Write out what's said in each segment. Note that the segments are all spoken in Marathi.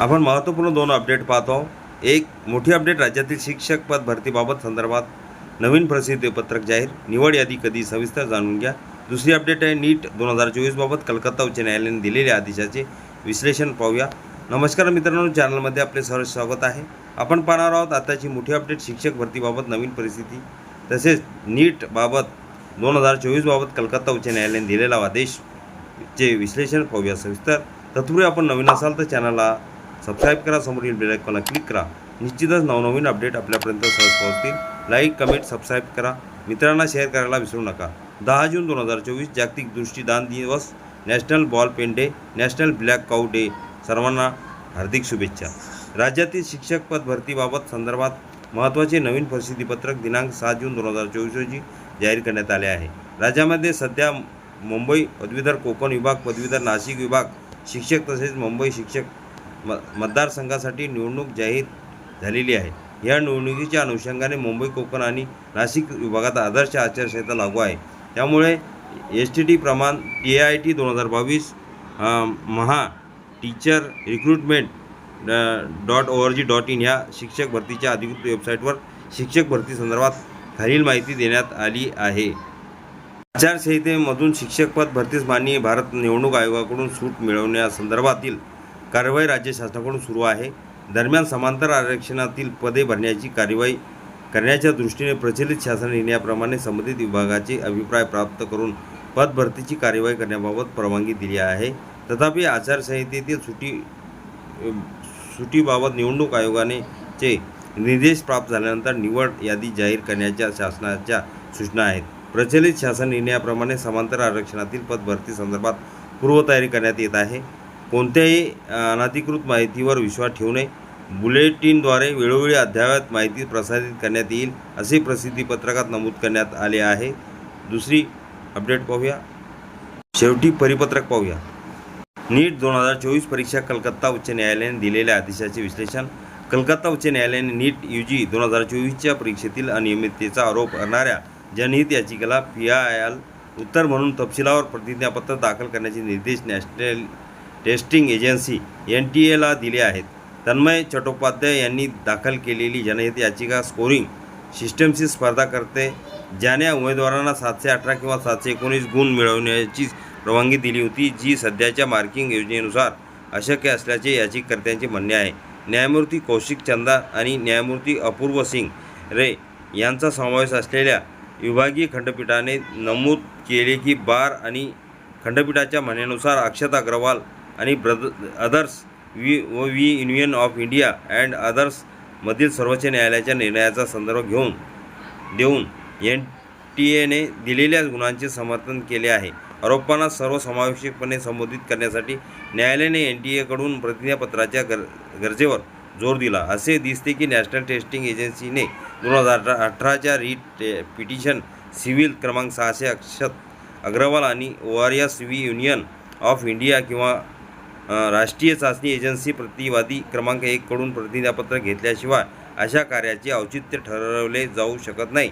आपण महत्त्वपूर्ण दोन अपडेट पाहतो. एक मोठी अपडेट राज्यातील शिक्षक पद भरतीबाबत संदर्भात नवीन प्रसिद्धीपत्रक जाहीर. निवड यादी कधी सविस्तर जाणून घ्या. दुसरी अपडेट आहे नीट. दोन हजार चोवीसबाबत कलकत्ता उच्च न्यायालयाने दिलेल्या आदेशाचे विश्लेषण पाहूया. नमस्कार मित्रांनो चॅनलमध्ये आपले सहज स्वागत आहे. आपण पाहणार आहोत आताची मोठी अपडेट शिक्षक भरतीबाबत नवीन परिस्थिती. तसेच नीटबाबत दोन हजार चोवीसबाबत कलकत्ता उच्च न्यायालयाने दिलेला आदेश चे विश्लेषण पाहूया सविस्तर. तत्पूर्वी आपण नवीन असाल तर चॅनलला सबस्क्राईब करा समोरील बेलायकॉनला क्लिक करा. निश्चितच नवनवीन अपडेट आपल्यापर्यंत सहज पोहोचतील. लाईक कमेंट सबस्क्राईब करा. मित्रांना शेअर करायला विसरू नका. दहा जून दोन हजार चोवीस जागतिक दृष्टीदान दिवस national ball pen day national black cow day सर्वांना हार्दिक शुभेच्छा. राज्यातील शिक्षक पद भरतीबाबत संदर्भात महत्त्वाचे नवीन प्रसिद्धीपत्रक दिनांक सात जून दोन हजार चोवीस रोजी जाहीर करण्यात आले आहे. राज्यामध्ये सध्या मुंबई पदवीधर कोकण विभाग पदवीधर नाशिक विभाग शिक्षक तसेच मुंबई शिक्षक म मतदारसंघासाठी निवडणूक जाहीर झालेली आहे. या निवडणुकीच्या अनुषंगाने मुंबई कोकण आणि नाशिक विभागात आदर्श आचारसंहिता लागू आहे. त्यामुळे एस टी टी प्रमाण टी आय टी दोन हजार बावीस Maha teacher recruitment dot O R G dot in ह्या शिक्षक भरतीच्या अधिकृत वेबसाईटवर शिक्षक भरती संदर्भात खालील माहिती देण्यात आली आहे. आचारसंहितेमधून शिक्षकपद भरतीस माननीय भारत निवडणूक आयोगाकडून सूट मिळवण्यासंदर्भातील कारवाई राज्य शासनाकडून सुरू आहे. दरम्यान समांतर आरक्षणातील पदे भरण्याची कार्यवाही करण्याच्या दृष्टीने प्रचलित शासन निर्णयाप्रमाणे संबंधित विभागाचे अभिप्राय प्राप्त करून पद भरतीची कार्यवाही करण्याबाबत परवानगी दिली आहे. तथापि आचारसंहितेतील सुटी सुटीबाबत निवडणूक आयोगाने चे निर्देश प्राप्त झाल्यानंतर निवड यादी जाहीर करण्याच्या शासनाच्या सूचना आहेत. प्रचलित शासन निर्णयाप्रमाणे समांतर आरक्षणातील पद भरती संदर्भात पूर्वतयारी करण्यात येत आहे. कोणत्याही अनाधिकृत अनधिकृत माहितीवर विश्वास ठेवू नये. बुलेटिनद्वारे वेळोवेळी अद्ययावत माहिती प्रसारित करण्यात येईल असे प्रसिद्धीपत्रकात नमूद करण्यात आले आहे. दुसरी अपडेट पाहूया. शेवटी परिपत्रक पाहूया. नीट दोन हजार चोवीस परीक्षा कलकत्ता उच्च न्यायालयाने दिलेल्या आदेशाचे विश्लेषण. कलकत्ता उच्च न्यायालयाने नीट यू जी दोन हजार चोवीसच्या परीक्षेतील अनियमिततेचा आरोप करणाऱ्या जनहित याचिकेला पी आय एल उत्तर म्हणून तपशिलावर प्रतिज्ञापत्र दाखल करण्याचे निर्देश national testing agency N T एला दिले आहेत. तन्मय चट्टोपाध्याय यांनी दाखल केलेली जनहित याचिका स्कोरिंग सिस्टमशी स्पर्धा करते ज्याने उमेदवारांना सातशे अठरा किंवा सातशे एकोणीस गुण मिळवण्याची परवानगी दिली होती जी सध्याच्या मार्किंग योजनेनुसार अशक्य असल्याचे याचिकाकर्त्यांचे म्हणणे आहे. न्यायमूर्ती कौशिक चंदा आणि न्यायमूर्ती अपूर्व सिंग रे यांचा समावेश असलेल्या विभागीय खंडपीठाने नमूद केले की बार आणि खंडपीठाच्या म्हणण्यानुसार अक्षत अग्रवाल आणि ब्रद अदर्स वी व v union of India and अदर्समधील सर्वोच्च न्यायालयाच्या निर्णयाचा संदर्भ घेऊन देऊन एन टी एने दिलेल्या गुणांचे समर्थन केले आहे. आरोपांना सर्वसमावेशकपणे संबोधित करण्यासाठी न्यायालयाने एन टी एकडून प्रतिज्ञापत्राच्या गर गरजेवर जोर दिला. असे दिसते की नॅशनल टेस्टिंग एजन्सीने दोन हजार अठरा अठराच्या रीट पिटिशन सिव्हिल क्रमांक सहाशे अक्षत अग्रवाल आणि O R S V union of India किंवा राष्ट्रीय चाचणी एजन्सी प्रतिवादी क्रमांक एककडून प्रतिज्ञापत्र घेतल्याशिवाय अशा कार्याचे औचित्य ठरवले जाऊ शकत नाही.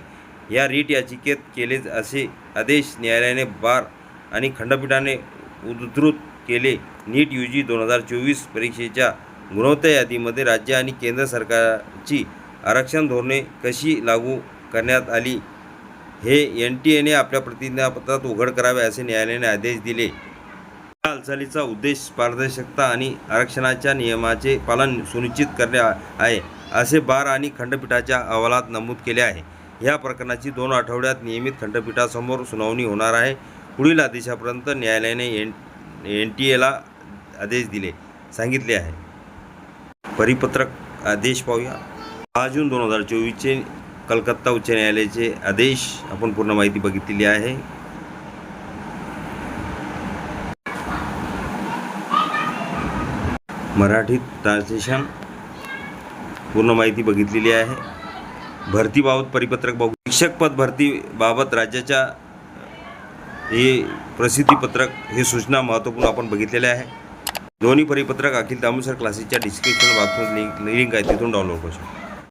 या रीट याचिकेत केले असे आदेश न्यायालयाने बार आणि खंडपीठाने उद्धृत केले. नीट यू जी दोन हजार चोवीस परीक्षेच्या गुणवत्ता यादीमध्ये राज्य आणि केंद्र सरकारची आरक्षण धोरणे कशी लागू करण्यात आली? हे एन टी एने आपल्या प्रतिज्ञापत्रात उघड करावे असे न्यायालयाने आदेश दिले. हालचालीचा उद्देश पारदर्शकता आणि आरक्षणाच्या नियमाचे पालन सुनिश्चित करणे आहे असे बार आणि खंडपीठाच्या अहवालात नमूद केले आहे. या प्रकरणाची दोन आठवड्यात नियमित खंडपीठासमोर सुनावणी होणार आहे. पुढील आदेशापर्यंत न्यायालयाने एन एन टी एला आदेश दिले सांगितले आहे. परिपत्रक आदेश पाहूया. सहा जून दोन हजार चोवीसचे कलकत्ता उच्च न्यायालयाचे आदेश आपण पूर्ण माहिती बघितलेली आहे. मराठीत ट्रान्सलेशन पूर्ण माहिती बघितलेली आहे. भरतीबाबत परिपत्रक बघू. शिक्षक पद भरतीबाबत राज्याच्या हे प्रसिद्धीपत्रक हे सूचना महत्त्वपूर्ण आपण बघितलेले आहे. दोन्ही परिपत्रक अखिल दामोसर क्लासेसच्या डिस्क्रिप्शन बॉक्समध्ये लिंक लिंक आहे तिथून डाउनलोड करू शकतो.